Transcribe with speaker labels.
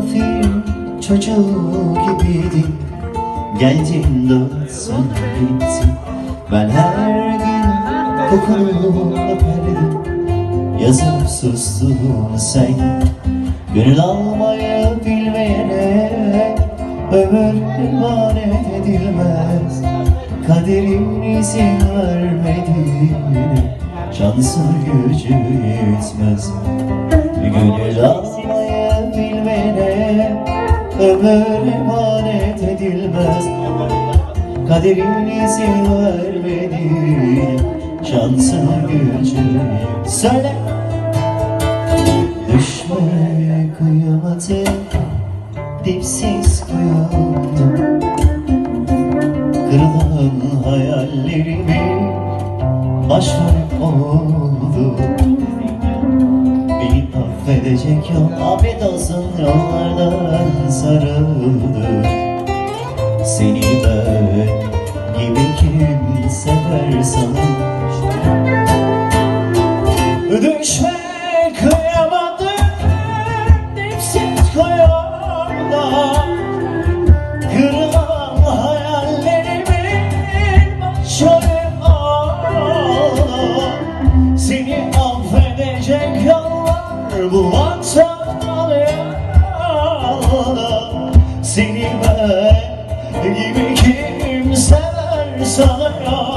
Speaker 1: gafil çocuğu gibiydin Geldin dönsün gittin Ben her gün kokunu öperdim. Yazıp sustun sen Gönül almayı bilmeyene Ömür emanet edilmez. Kaderin izin vermediğine Şansın gücü yetmez. Gönül almayı bilmeyene Ömür emanet edilmez. Kaderin izin vermediğine Şansın gücü Söyle. Düşme kıyamete Dipsiz kıyamda Kırılan hayallerimi Başlarım oldu. Beni affedecek yol Afiyet olsun yollardan. sarıldı Seni ben gibi kim sever sanır Düşme kıyamadım Dipsiz kıyamda Kırılan hayallerimin başarı ağla. Seni affedecek yollar bulmaktan yana Seni ben gibi kim sever sanıyor